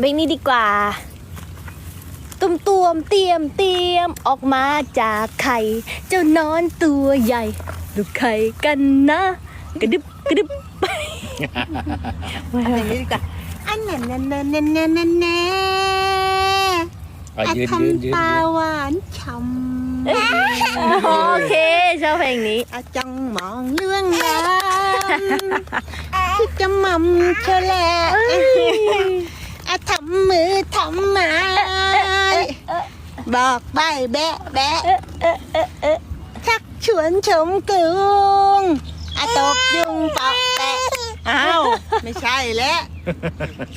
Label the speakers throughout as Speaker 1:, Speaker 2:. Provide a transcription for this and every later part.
Speaker 1: เพลงนี้ดีกว่าตุ้มตวมเตรียมเตรียมออกมาจากไข่ เจ้านอนตัวใหญ่ลูกไข่กันนะ กระดึบกระดึบไป
Speaker 2: เอาเพลงนี้ดีกว่าอันนั้นนั่นนั่นนั่นนั่นนั่นแน่
Speaker 3: อะ
Speaker 2: อะ
Speaker 3: ยืนยืนยื
Speaker 2: ทำ
Speaker 3: น
Speaker 2: ตา
Speaker 3: ยืน
Speaker 2: หวานฉ่
Speaker 1: โอเคชอบเพลงนี้ำ
Speaker 2: อะจ้องมองเรื่องราวที่จะมั่มเชยวแหละอะ ทำมือทำไม้บอกใบแบะแบะชักชวนชมกรุงอะตบยุงปอกแปะอ้าวไม่ใช่แล้ว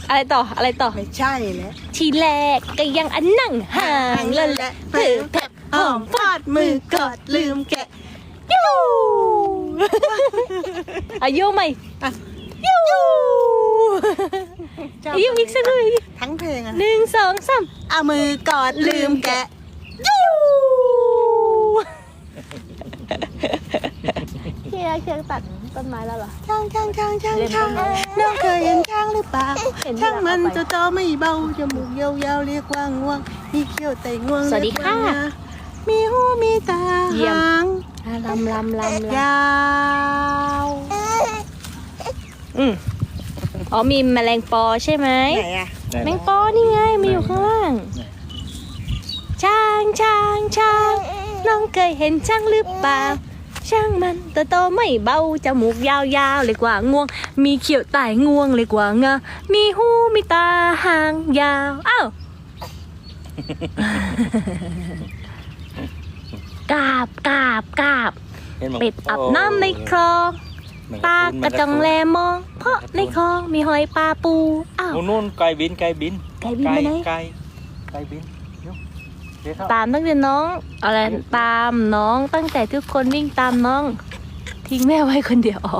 Speaker 1: อะไรต่ออะไรต่อ
Speaker 2: ไม่ใช่แล้ว
Speaker 1: ทีแรกก็ยังอันนั่งห่างแล้วแหละ
Speaker 2: เผือแผบหอมฟาดมือกอดลืมแกะ
Speaker 1: ยูอายุใหม่
Speaker 2: อะ
Speaker 1: ยู
Speaker 2: ช อบ
Speaker 1: อายุอีกสักหน่อย
Speaker 2: ทั้งเพลงอะ
Speaker 1: หนึ่งสองสาม
Speaker 2: เอามือกอดลืมแกะ
Speaker 1: ยูพี่รักเชียงตัดต้นไม้แล้วเหรอ
Speaker 2: ช่างช่างช่างช่าง
Speaker 1: เล่น
Speaker 2: ช่าง
Speaker 1: บ้าง
Speaker 2: น้องเคยเห็นช่างหรือเปล่า
Speaker 1: เห็นที่
Speaker 2: ช่างมัน
Speaker 1: เราเอาไป
Speaker 2: ตัวโตไม่เบาจมูกยาวๆเรียกว่าง่วง มีเขี้ยวแต่ง่วง
Speaker 1: สวัสดีค่ะ
Speaker 2: เรียกว่ามีหูมีตา
Speaker 1: เยี่ยม
Speaker 2: หาง
Speaker 1: อะลำลำลำล
Speaker 2: ยาวำ
Speaker 1: อืม อ๋อมีแมลงปอใช่ไหม
Speaker 2: ไหนอะ
Speaker 3: ได้
Speaker 1: แมงปอนี่ไงมีอยู่ข้างล่าง ช้างช้างช้างน้องเคยเห็นช้างหรือเปล่า ช่างมันตัวโตไม่เบาจมูกยาวๆเลยกว่าง่วง มีเขียวไต่งวงเลยกว่างามีหูมีตาหางยาวอ้าวกราบกราบกราบ
Speaker 3: ห็นไหม
Speaker 1: เป็ดอาบน้ำในคลอง
Speaker 3: เหมือน
Speaker 1: ปลาก
Speaker 3: เหมื
Speaker 1: ระ
Speaker 3: น
Speaker 1: จองแลมอง เพราะในคลองมีหอยปลาปูอ้าว
Speaker 3: โอ้นู่นไก่บินไก่บิน
Speaker 1: ไก่บินไปไหน
Speaker 3: ไก่ไก่บินเดี๋ยวเดี๋ยวเข้า
Speaker 1: ตามตั้งแต่น้องอะไรตามน้องตั้งแต่ทุกคนวิ่งตามน้อง ทิ้งแม่ไว้คนเดียวอ๋อ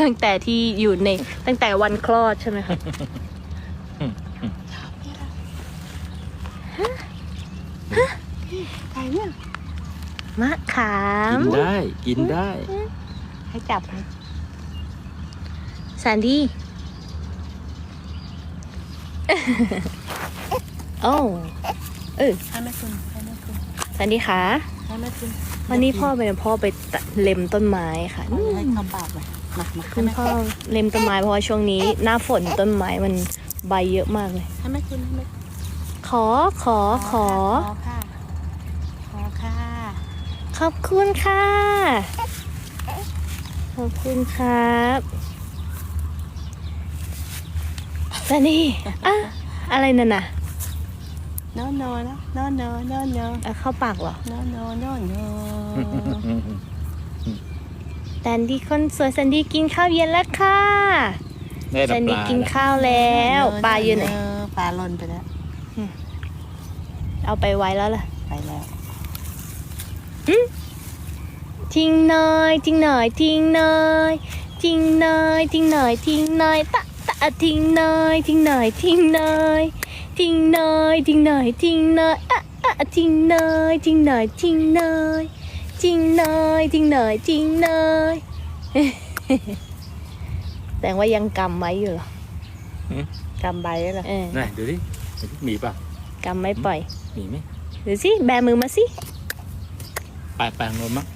Speaker 1: ตั้งแต่ที่อยู่ใน ตั้งแต่วันคลอดใช่ไหมคะ
Speaker 2: ใครเนี่ย
Speaker 1: มะขาม
Speaker 3: กินได้ กินได้
Speaker 2: ให้จับให้
Speaker 1: แซนดี้โอ้เออ
Speaker 2: ให้แม่คุณให้แม่คุณ
Speaker 1: แซนดี้คะ
Speaker 2: ให้แม่คุณ
Speaker 1: วันนี้พ่อเป็นพ่อไปตัดเล็มต้นไม้ค่ะ
Speaker 2: เอาให้เข้าปากเลยมามา
Speaker 1: คุณพ่อเล็มต้นไม้เพราะว่าช่วงนี้ หน้าฝนต้นไม้มันใบเยอะมากเลย
Speaker 2: ให้แม่คุณให้แม่
Speaker 1: ขอขอขอ
Speaker 2: ขอค่ะขอค่ะ
Speaker 1: ขอบคุณค่ะ ขอบคุณครับ ซันนี่อะอะไรนั่นน่ะ
Speaker 2: โนโนนะโนโนโนโน
Speaker 1: เอาเข้าปากเหรอ
Speaker 2: โนโนโนโน
Speaker 1: แซนดี้คนสวยแซนดี้กินข้าวเย็นแล้วค่ะ
Speaker 3: ได้
Speaker 1: แซ
Speaker 3: แต่
Speaker 1: น
Speaker 3: ป
Speaker 1: ดี้
Speaker 3: ลา
Speaker 1: กินข้าวแล้ว ปลาอยู่ไหน
Speaker 2: ปลาหล่นไปแล้ว
Speaker 1: เอาไปไว้แล้วล่ะ
Speaker 2: ไปแล้ว
Speaker 1: ทิ้งหน่อยทิ้งหน่อยทิ้งหน่อยทิ้งหน่อยทิ้งหน่อยทิ้งหน่อยตะ ตะทิ้งหน่อยทิ้งหน่อยทิ้งหน่อยทิ้งหน่อยทิ้งหน่อยทิ้งหน่อยอะอะทิ้งหน่อยทิ้งหน่อยทิ้งหน่อยทิ้งหน่อยทิ้งหน่อยทิ้งหน่อยแต่ว่ายังกำไว้อยู่เหรอกำ
Speaker 2: ใบแล้วเหรอ
Speaker 1: เออ
Speaker 3: ไหนดูดิดูดิมีป่ะ
Speaker 1: กำไม่ปล่อย
Speaker 3: มีไหม
Speaker 1: ดูสิแบมือมาสิ
Speaker 3: ไปไปโนนมั้ง